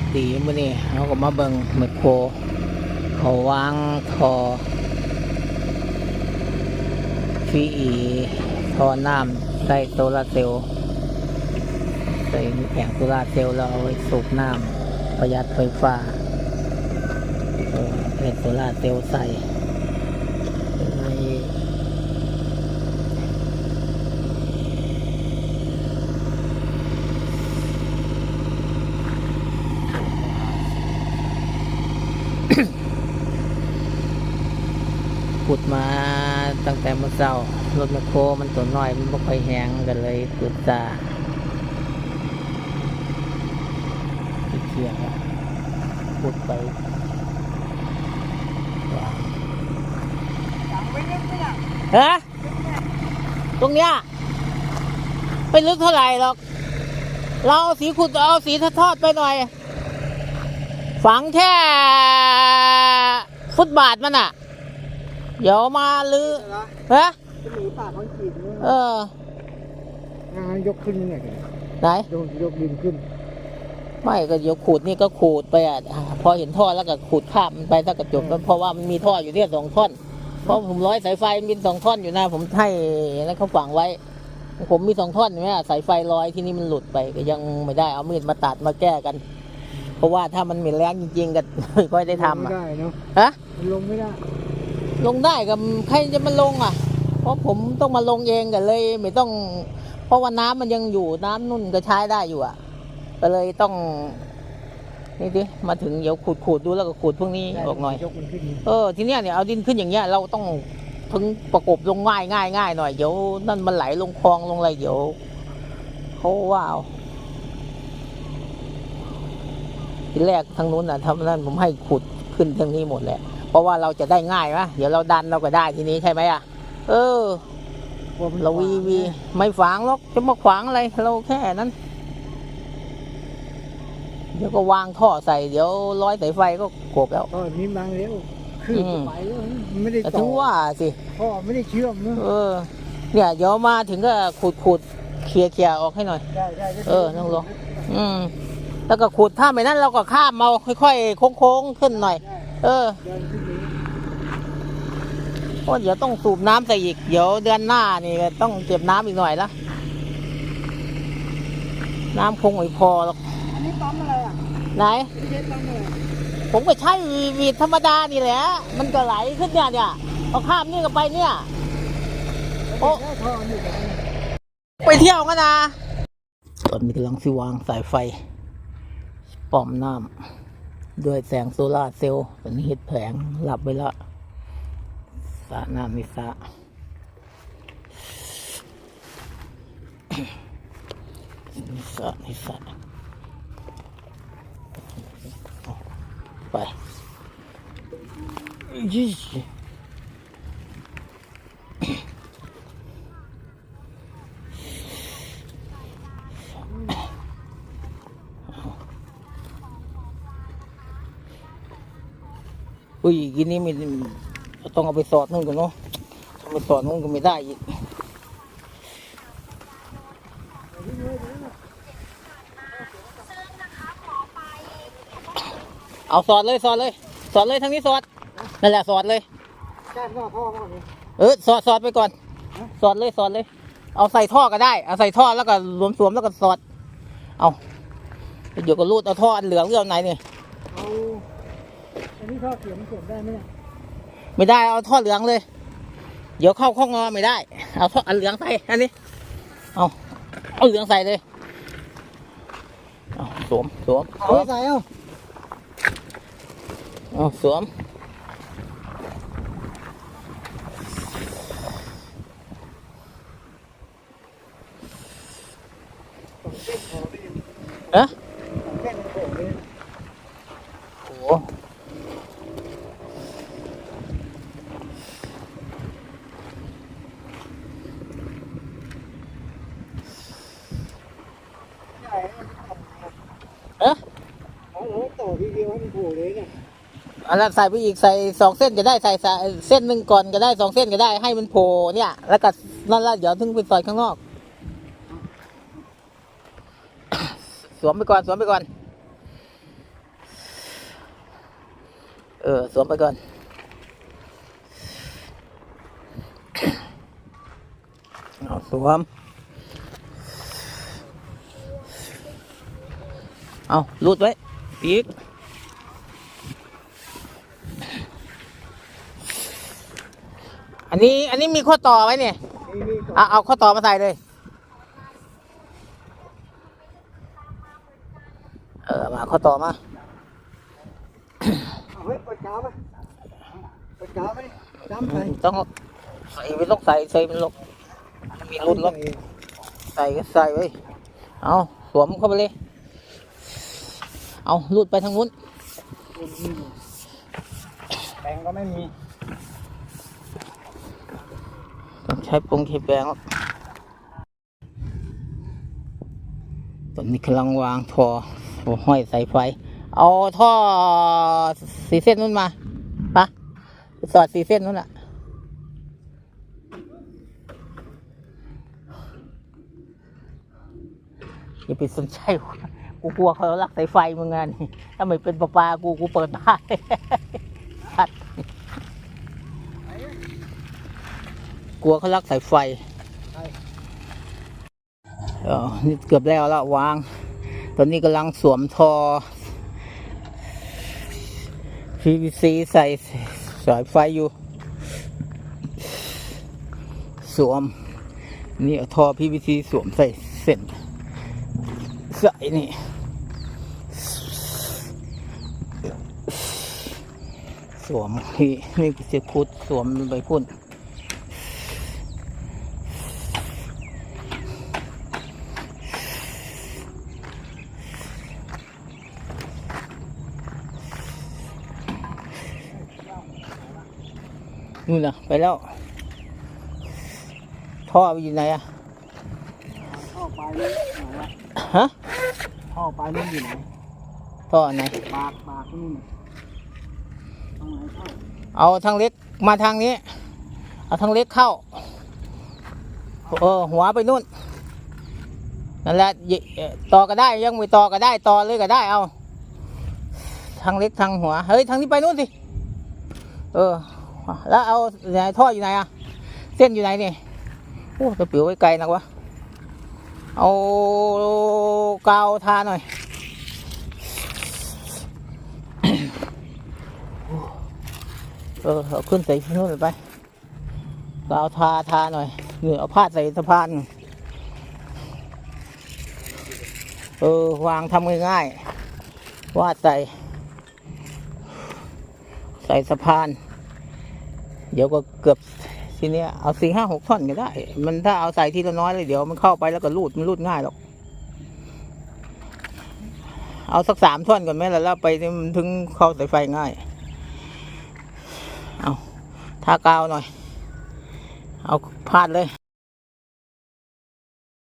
วัสดีมื่อนี้เขาก็มาเบิ่งไมโครเขาวางทอฟีอีทอน้ำใส่โซลาเซลล์ใส่แผงโซลาเซลล์แล้วเอาไว้สูบน้ำประหยัดไฟฟ้าเป็นโซลาเซลล์ใส่ไว้ ขุดมาตั้งแต่เมื่อเช้ารถแมคโครมันตัวน้อย มันไม่ค่อยแห้งกันเลยขุดตาขี้เกียจอะขุดไปฮะตรงเนี้ยไม่ลึกเท่าไหร่หรอก เราเอาสีขุดเอาสีทอดไปหน่อย ฝังแค่ ฟุตบาทมันอะ เดี๋ยวมาลือฮะจะมีป่าคอนกรีตเนี่ยเอองานยกขึ้นยังไงกันไหนยกยกดินขึ้น ไม่ก็เดี๋ยวขูดนี่ก็ขูดไปอะ พอเห็นท่อแล้วก็ขูดข้ามมันไปถ้ากระจบแล้วเพราะว่ามันมีท่ออยู่เนี่ยสองท่อน เพราะผมร้อยสายไฟมีสองท่อนอยู่นะผมให้แล้วเขาฝังไว้ ผมมีสองท่อนใช่ไหมสายไฟลอยที่นี่มันหลุดไปก็ยังไม่ได้เอามีดมาตัดมาแก้กัน เพราะว่าถ้ามันมีแรงจริงๆก็ไม่ค่อยได้ทำไม่อะ ได้เนาะฮะ มันลงไม่ได้ลงได้กับใครจะมาลงอะ เพราะผมต้องมาลงเองกันเลย ไม่ต้อง เพราะว่าน้ำมันยังอยู่น้ำนุ่นก็ใช้ได้อยู่อะ ก็เลยต้อง นี่ดิมาถึงเดี๋ยวขูดขูดๆดูแล้วก็ขูดพวกนี้ออกหน่อย ยกมันขึ้นเออทีเนี้ยเนี่ยเอาดินขึ้นอย่างเงี้ยเราต้องถึงประกบลงง่ายง่ายง่ายหน่อยเดี๋ยวนั่นมันไหลลงคลองลงอะไรเดี๋ยวเขาว่าเอา ทีแรกทางนู้นน่ะทำนั่นผมให้ขุดขึ้นทางนี้หมดแหละ เพราะว่าเราจะได้ง่ายนะเดี๋ยวเราดันเราก็ได้ทีนี้ใช่ไหมอะ เออเราวีวีไม่ขวางหรอกจะมาขวางอะไรเราแค่นั้น เดี๋ยวก็วางท่อใส่เดี๋ยวร้อยสายไฟก็กบแล้วก็นี้บางแล้วขึ้นอืมไปแล้วไม่ได้แต่ต่ถึองว่าสิพ่อไม่ได้เชื่อมเนอะเออ เนี่ยเดี๋ยวมาถึงก็ขูดขูดเคลียร์เคลียร์ออกให้หน่อย ได้ได้ได้เออนั่งลงอืม แล้วก็ขูดถ้าไม่นั้นเราก็ข้ามเอาค่อยๆโค้งๆขึ้นหน่อย เออเดินขึ้นนี้เพราะเดี๋ยวต้องสูบน้ำใส่อีก เดี๋ยวเดือนหน้านี่ต้องเก็บน้ำอีกหน่อยละน้ำคงไม่พอหรอกอันนี้ปั๊มอะไรอะไหนไม่ใช่ปั๊มอะไรผมก็ใช้วีดธรรมดานี่แหละ มันก็ไหลขึ้นเนี่ยเนี่ยพอข้ามนี่ก็ไปเนี่ยโอ้แค่ท่อนี่แต่ว่าไปเที่ยวกันนะตอนนี้กำลังสิวางสายไฟ ป้อมน้ำด้วยแสงโซลาร์เซลล์ตอนนี้เห็ดแผงหลับไปละสระน้ำมีสระมีสระมีสระไปยี่ อุ้ยกินนี้ไม่ต้องเอาไปสอดนู่นก่อนเนาะทำไปสอดนู่นก็ไม่ได้อีกเอาสอดเลยสอดเลย สอดเลยทางนี้สอดนั่นแหละสอดเลยเออสอดสอดไปก่อน สอดเลยสอดเลย เอาใส่ท่อก็ได้เอาใส่ท่อแล้วก็รวมสวมแล้วก็สอด เอาเดี๋ยวก็รูดเอาท่ออันเหลืองเรื่องไหนเนี่ยเอา อันนี้ท่อเสียงเสียบได้ไหมเนี่ยไม่ได้เอาท่อเหลืองเลย เดี๋ยวเข้าข้องงอไม่ได้ เอาท่ออันเหลืองใส่อันนี้เอาเอาเหลืองใส่เลยเอาสวมสวมเอาใส่เอาเอาสวมเอ๊ะ แค่โผล่เลย โอ้โห ใช่ เอ๊ะ เอา เอาต่เดียวให้มันโผล่เลยเนี่ยอันนั้นใส่ไปอีกใส่สองเส้นก็ได้ใส่ใส่เส้นหนึ่งก่อนก็ได้สองเส้นก็ได้ให้มันโผล่เนี่ย แล้วก็นั่นละเดี๋ยวถึงไปใส่ข้างนอก สวมไปก่อนสวมไปก่อน เออสวมไปก่อนเอาสวม เอารูดไว้ปีก อันนี้อันนี้มีข้อต่อไว้เนี่ยนี่นี่ก่อนเอาเอาข้อต่อมาใส่เลยเออมาข้อต่อมาเอาเฮ้ยเปิดกาวไหมเปิดกาวไหมจำใส่ต้องใส่ไม่ต้องใส่ใส่มันลกมันมีรุ่นล็อกใส่ก็ใส่ไว้เอาสวมเข้าไปเลย เอารูดไปทางนู้นแปรงก็ไม่มีต้อง ใช้ปรุงใช้แปงตอนนี้กำลังวางท่อห้อยสายไฟ เอาท่อสีเส้นนู้นมาปะไปสอดสีเส้นนู้นอะอย่าไปสนใจกูกลัวเขาลักสายไฟมึงไงนถ้าไม่เป็นปลาปลากูกูเปิดได้ ชัด กลัวเขาลักสายไฟเออนี่เกือบแล้วละวาง ตอนนี้กำลังสวมทอ PVC ใส่สายไฟอยู่ สวม นี่เอาทอ PVC สวมใส่เส้นใส่นี่สวมนี่นี่เสียคุดสวมไปพุ่น นู่นน่ะไปแล้ว ท่อไปอยู่ไหนอะท่อปลายนี่ไหนวะฮะท่อปลายนี่อยู่ไหนท่อไหนปากปากนี่ตรงไหนท่อเอาทางเล็กมาทางนี้ เอาทางเล็กเข้าเออหัวไปนู่นนั่นแหละเยเอ่อต่อก็ได้ยังไม่ต่อก็ได้ต่อเลยก็ได้เอา ทางเล็กทางหัวเฮ้ยทางนี้ไปนู่นสิเออ แล้วเอาไหนท่ออยู่ไหนอะเส้นอยู่ไหนนี่โอ้จะปิวไว้ไกลนักวะเอากาวทาหน่อยเออเอาขึ้นใส่นู่นไปก็เอาทาทาหน่อยนี่เอาผ้าใส่สะพานเออวางทำง่ายๆวาดใส่ใส่สะพาน ดี๋ยวก็เกือบทีเนี้ยเอาสี่ห้าหกท่อนก็ได้ มันถ้าเอาใส่ทีละน้อยเลยเดี๋ยวมันเข้าไปแล้วก็รูดมันรูดง่ายหรอก เอาสักสามท่อนก่อนไหมล่ะแล้วไปมันถึงเข้าสายไฟง่าย เอาทากาวหน่อย เอาพาดเลย